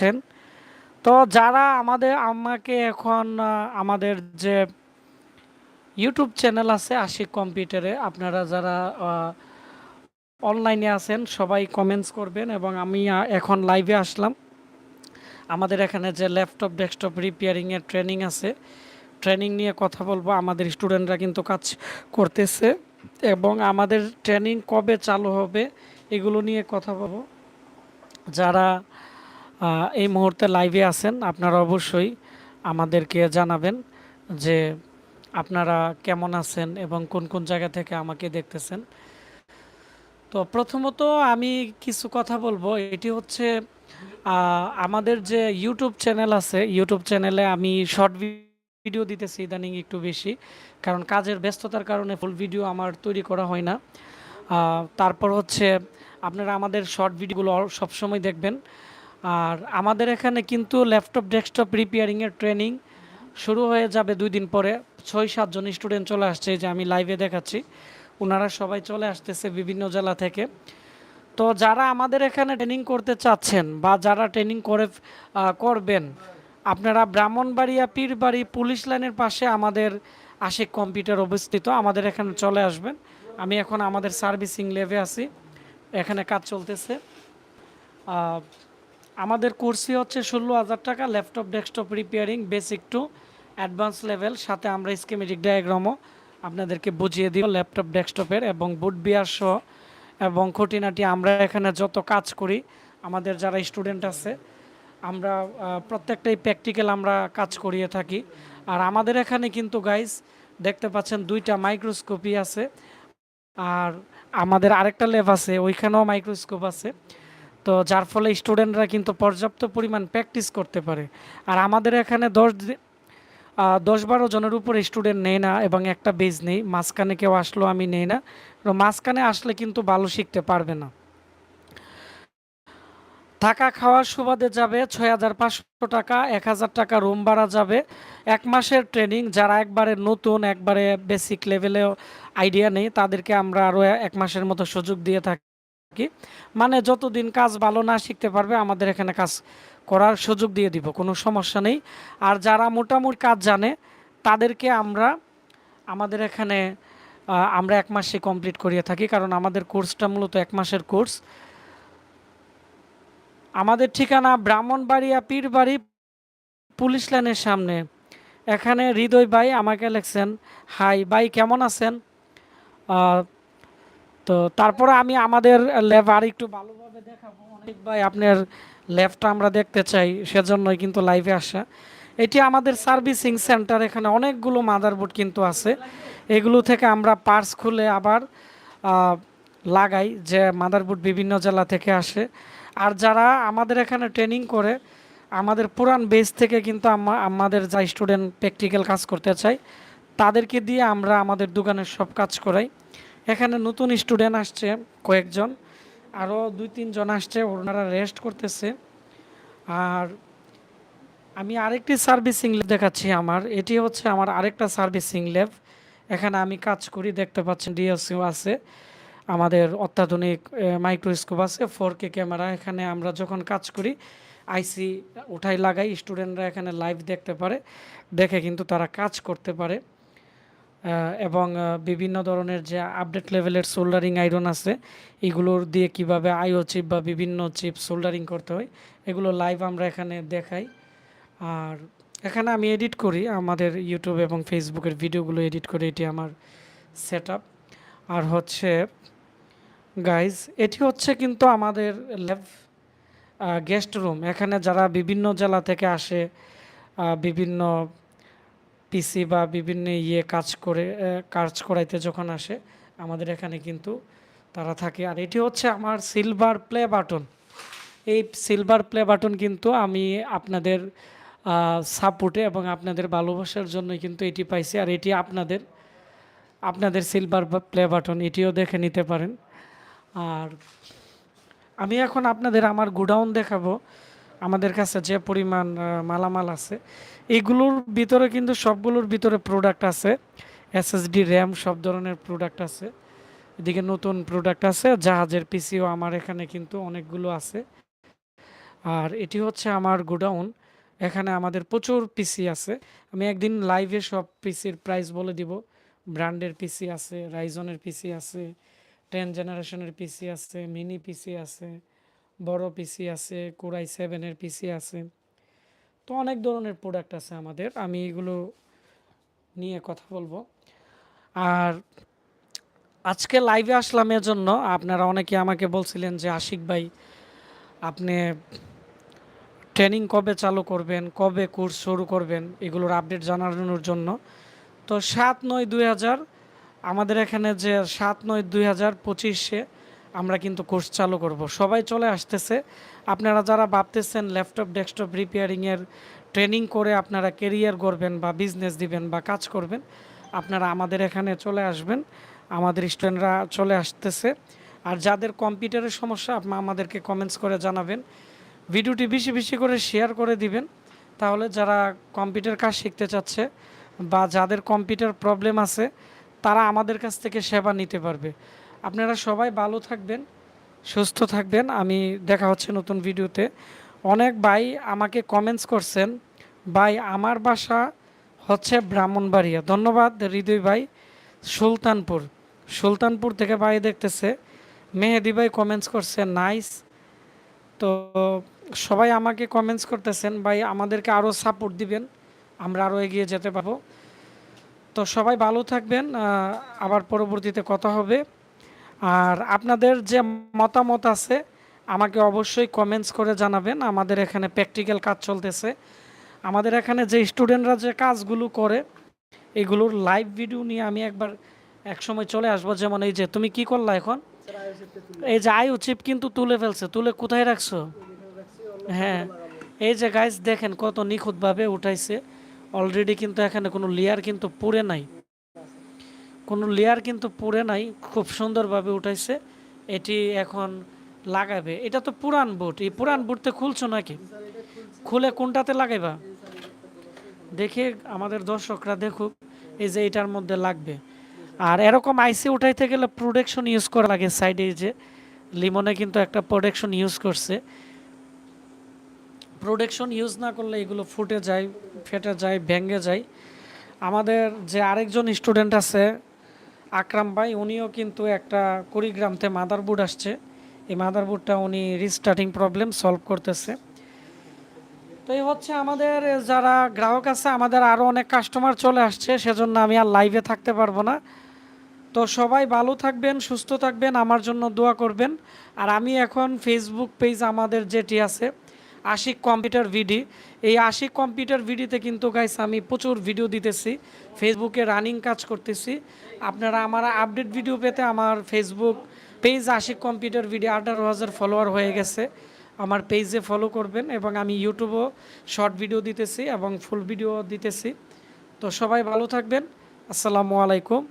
পাচ্ছেন তো যারা আমাদের, আমাকে এখন আমাদের যে ইউটিউব চ্যানেল আছে আশিক কম্পিউটারে আপনারা যারা অনলাইনে আছেন, সবাই কমেন্টস করবেন এবং আমি এখন লাইভে আসলাম। আমাদের এখানে যে ল্যাপটপ ডেস্কটপ রিপেয়ারিংয়ের ট্রেনিং আছে ট্রেনিং নিয়ে কথা বলব। আমাদের স্টুডেন্টরা কিন্তু কাজ করতেছে এবং আমাদের ট্রেনিং কবে চালু হবে, এগুলো নিয়ে কথা বলব। যারা এই মুহূর্তে লাইভে আছেন, আপনারা অবশ্যই আমাদেরকে জানাবেন যে আপনারা কেমন আছেন এবং কোন কোন জায়গা থেকে আমাকে দেখতেছেন। তো প্রথমত আমি কিছু কথা বলব, এটি হচ্ছে আমাদের যে ইউটিউব চ্যানেল আছে ইউটিউব চ্যানেলে আমি শর্ট ভিডিও দিতেছি ইদানিং একটু বেশি, কারণ কাজের ব্যস্ততার কারণে ফুল ভিডিও আমার তৈরি করা হয় না। তারপর হচ্ছে, আপনারা আমাদের শর্ট ভিডিওগুলো সবসময় দেখবেন। আর আমাদের এখানে কিন্তু ল্যাপটপ, ডেস্কটপ রিপেয়ারিংয়ের ট্রেনিং শুরু হয়ে যাবে দুই দিন পরে। ছয় সাতজন স্টুডেন্ট চলে আসছে যে আমি লাইভে দেখাচ্ছি। ওনারা সবাই চলে আসতেছে বিভিন্ন জেলা থেকে। তো যারা আমাদের এখানে ট্রেনিং করতে চাচ্ছেন বা যারা ট্রেনিং করে করবেন, আপনারা ব্রাহ্মণবাড়িয়া পীরবাড়ি পুলিশ লাইনের পাশে আমাদের আশিক কম্পিউটার অবস্থিত, আমাদের এখানে চলে আসবেন। আমি এখন আমাদের সার্ভিসিং লেভে আছি। এখানে কাজ চলতেছে। আমাদের কোর্সই হচ্ছে ষোলো হাজার টাকা, laptop, desktop repairing basic to advance level সাথে আমরা স্কেমেটিক ডায়াগ্রামও আপনাদেরকে বুঝিয়ে দিব ল্যাপটপ, ডেস্কটপের এবং বুট বিয়ার সহ। এবং খুঁটিনাটি আমরা এখানে যত কাজ করি, আমাদের যারা স্টুডেন্ট আছে, আমরা প্রত্যেকটাই প্র্যাকটিক্যাল আমরা কাজ করিয়ে থাকি। আর আমাদের এখানে কিন্তু গাইস দেখতে পাচ্ছেন দুইটা মাইক্রোস্কোপই আছে। আর আমাদের আরেকটা ল্যাব আছে, ওইখানেও মাইক্রোস্কোপ আছে। তো যার ফলে স্টুডেন্টরা কিন্তু পর্যাপ্ত পরিমাণ প্র্যাকটিস করতে পারে। আর আমাদের এখানে দশ দশ বারো জনের উপরে স্টুডেন্ট নেই না এবং একটা বেজ নেই। মাঝখানে কেউ আসলো, আমি নেই না। মাঝখানে আসলে কিন্তু ভালো শিখতে পারবে না। থাকা খাওয়ার সুবাদে যাবে ছয় হাজার পাঁচশো টাকা, এক হাজার টাকা রুম ভাড়া যাবে। এক মাসের ট্রেনিং, যারা একবারে নতুন, একবারে বেসিক লেভেলেও আইডিয়া নেই, তাদেরকে আমরা আরও এক মাসের মতো সুযোগ দিয়ে থাকি। মানে যতদিন কাজ ভালো না শিখতে পারবে, আমাদের এখানে কাজ করার সুযোগ দিয়ে দিব, কোনো সমস্যা নেই। আর যারা মোটামুটি কাজ জানে, তাদেরকে আমরা, আমাদের এখানে আমরা এক মাসে কমপ্লিট করিয়ে থাকি, কারণ আমাদের কোর্সটা মূলত এক মাসের কোর্স আমাদের ঠিকানা ব্রাহ্মণবাড়িয়া পীরবাড়ি পুলিশ লাইনের সামনে। এখানে হৃদয় ভাই আমাকে লেখছেন, হাই ভাই, কেমন আছেন? তো তারপরে আমি আমাদের ল্যাব আর একটু ভালোভাবে দেখাবো। অনেক ভাই আপনার ল্যাবটা আমরা দেখতে চাই, সেজন্যই কিন্তু লাইভে আসা। এটি আমাদের সার্ভিসিং সেন্টার এখানে অনেকগুলো মাদারবোর্ড কিন্তু আছে। এগুলো থেকে আমরা পার্স খুলে আবার লাগাই যে মাদারবোর্ড বিভিন্ন জেলা থেকে আসে। আর যারা আমাদের এখানে ট্রেনিং করে, আমাদের পুরান বেস থেকে কিন্তু আমা- আমাদের যা স্টুডেন্ট প্র্যাকটিক্যাল কাজ করতে চাই তাদেরকে দিয়ে আমরা আমাদের দোকানের সব কাজ করাই। এখানে নতুন স্টুডেন্ট আসছে কয়েকজন আরও দুই, তিনজন আসছে, ওনারা রেস্ট করতেছে। আর আমি আরেকটি সার্ভিসিং ল্যাব দেখাচ্ছি আমার, এটি হচ্ছে আমার আরেকটা সার্ভিসিং ল্যাব। এখানে আমি কাজ করি, দেখতে পাচ্ছেন ডিএসইউ আছে, আমাদের অত্যাধুনিক মাইক্রোস্কোপ আছে, ফোর কে ক্যামেরা। এখানে আমরা যখন কাজ করি, আইসি উঠাই লাগাই, স্টুডেন্টরা এখানে লাইভ দেখতে পারে, দেখে কিন্তু তারা কাজ করতে পারে। এবং বিভিন্ন ধরনের যে আপডেট লেভেলের সোল্ডারিং আয়রন আছে, এগুলোর দিয়ে কীভাবে আইও চিপ বা বিভিন্ন চিপ সোল্ডারিং করতে হয়, এগুলো লাইভ আমরা এখানে দেখাই। আর এখানে আমি এডিট করি আমাদের ইউটিউব এবং ফেসবুকের ভিডিওগুলো এডিট করি, এটি আমার সেট আর হচ্ছে গাইজ এটি হচ্ছে কিন্তু আমাদের ল্যাব গেস্ট রুম এখানে যারা বিভিন্ন জেলা থেকে আসে বিভিন্ন পিসি বা বিভিন্ন ইয়ে কাজ করে কাজ করাইতে যখন আসে, আমাদের এখানে কিন্তু তারা থাকে। আর এটি হচ্ছে আমার সিলভার প্লে বাটন এই সিলভার প্লে বাটন কিন্তু আমি আপনাদের সাপোর্টে এবং আপনাদের ভালোবাসার জন্যই কিন্তু এটি পাইছি। আর এটি আপনাদের আপনাদের সিলভার প্লে বাটন এটিও দেখে নিতে পারেন। আর আমি এখন আপনাদের আমার গোডাউন দেখাবো। আমাদের কাছে যে পরিমাণ মালামাল আছে, এগুলোর ভিতরে কিন্তু সবগুলোর ভিতরে প্রোডাক্ট আছে। এসএসডি র্যাম সব ধরনের প্রোডাক্ট আছে। এদিকে নতুন প্রোডাক্ট আছে, জাহাজের পিসিও আমার এখানে কিন্তু অনেকগুলো আছে। আর এটি হচ্ছে আমার গোডাউন। এখানে আমাদের প্রচুর পিসি আছে। আমি একদিন লাইভে সব পিসির প্রাইস বলে দিব। ব্র্যান্ডের পিসি আছে রাইজনের পিসি আছে টেন জেনারেশনের পিসি আছে মিনি পিসি আছে। বড় পিসি আছে কোরাই সেভেনের পিসি আছে। তো অনেক ধরনের প্রোডাক্ট আছে আমাদের, আমি এগুলো নিয়ে কথা বলব। আর আজকে লাইভে আসলাম এর জন্য আপনারা অনেকে আমাকে বলছিলেন যে, আশিক ভাই, আপনি ট্রেনিং কবে চালু করবেন, কবে কোর্স শুরু করবেন? এগুলোর আপডেট জানানোর জন্য। তো সাত নয় দুই হাজার, আমাদের এখানে যে সাত নয় দুই হাজার পঁচিশে আমরা কিন্তু কোর্স চালু করব। সবাই চলে আসতেছে। আপনারা যারা ভাবতেছেন ল্যাপটপ, ডেস্কটপ রিপেয়ারিংয়ের ট্রেনিং করে আপনারা কেরিয়ার করবেন বা বিজনেস দিবেন বা কাজ করবেন, আপনারা আমাদের এখানে চলে আসবেন। আমাদের স্টুডেন্টরা চলে আসতেছে। আর যাদের কম্পিউটারের সমস্যা, আপনি আমাদেরকে কমেন্টস করে জানাবেন। ভিডিওটি বেশি বেশি করে শেয়ার করে দিবেন। তাহলে যারা কম্পিউটার কাজ শিখতে চাচ্ছে বা যাদের কম্পিউটার প্রবলেম আছে, তারা আমাদের কাছ থেকে সেবা নিতে পারবে। আপনারা সবাই ভালো থাকবেন, সুস্থ থাকবেন। আমি দেখা হচ্ছে নতুন ভিডিওতে। অনেক ভাই আমাকে কমেন্টস করছেন, ভাই, আমার বাসা হচ্ছে ব্রাহ্মণবাড়িয়া। ধন্যবাদ হৃদয় ভাই সুলতানপুর। সুলতানপুর থেকে ভাই দেখতেছে, মেহেদি ভাই কমেন্টস করছে, নাইস। তো সবাই আমাকে কমেন্টস করতেছেন, ভাই, আমাদেরকে আরও সাপোর্ট দিবেন, আমরা আরও এগিয়ে যেতে পারব। তো সবাই ভালো থাকবেন আবার পরবর্তীতে কথা হবে। আর আপনাদের যে মতামত আছে, আমাকে অবশ্যই কমেন্টস করে জানাবেন। আমাদের এখানে প্র্যাকটিক্যাল কাজ চলতেছে। আমাদের এখানে যে স্টুডেন্টরা যে কাজগুলো করে, এগুলোর লাইভ ভিডিও নিয়ে আমি একবার এক সময় চলে আসব। যেমন এই যে, তুমি কি করলা এখন? এই যে আয়ু চিপ কিন্তু তুলে ফেলছে। তুলে কোথায় রাখছো? হ্যাঁ। এই যে গাইস দেখেন কত নিখুঁতভাবে উঠাইছে। অলরেডি কিন্তু এখানে কোনো লেয়ার কিন্তু পুড়ে নাই। কোনো লেয়ার কিন্তু পুড়ে নাই, খুব সুন্দরভাবে উঠাইছে। এটি এখন লাগাবে এটা তো পুরান বুট। এই পুরান বুটতে খুলছো নাকি? খুলে কোনটাতে লাগাইবা? দেখে আমাদের দর্শকরা দেখুক, এই যে এটার মধ্যে লাগবে। আর এরকম আইসি উঠাইতে গেলে প্রোডাকশন ইউজ করা লাগে সাইডে যে। লিমনে কিন্তু একটা প্রোডাকশন ইউজ করছে। প্রোডাকশন ইউজ না করলে এগুলো ফুটে যায়, ফেটে যায়, ভেঙে যায়। আমাদের যে আরেকজন স্টুডেন্ট আছে আকরাম ভাই, উনিও কিন্তু একটা কুড়িগ্রামতে মাদারবোর্ড আসছে। এই মাদারবোর্ডটা উনি রিস্টার্টিং প্রবলেম সলভ করতেছে। তো এই হচ্ছে আমাদের, যারা গ্রাহক আছে, আমাদের আরও অনেক কাস্টমার চলে আসছে, সেজন্য আমি আর লাইভে থাকতে পারব না। তো সবাই ভালো থাকবেন, সুস্থ থাকবেন, আমার জন্য দোয়া করবেন। আর আমি এখন ফেসবুক পেজ আমাদের যেটি আছে আশিক কম্পিউটার ভিডি। এই আশিক কম্পিউটার ভিডিতে কিন্তু গাইস আমি প্রচুর ভিডিও দিতেছি ফেসবুকে রানিং কাজ করতেছি। আপনারা আমার আপডেট ভিডিও পেতে আমার Facebook page Ashiq computer video আঠারো হাজার ফলোয়ার হয়ে গেছে। আমার পেজে ফলো করবেন এবং আমি ইউটিউবও শর্ট ভিডিও দিতেছি এবং ফুল ভিডিও দিতেছি। তো সবাই ভালো থাকবেন। আসসালামু আলাইকুম।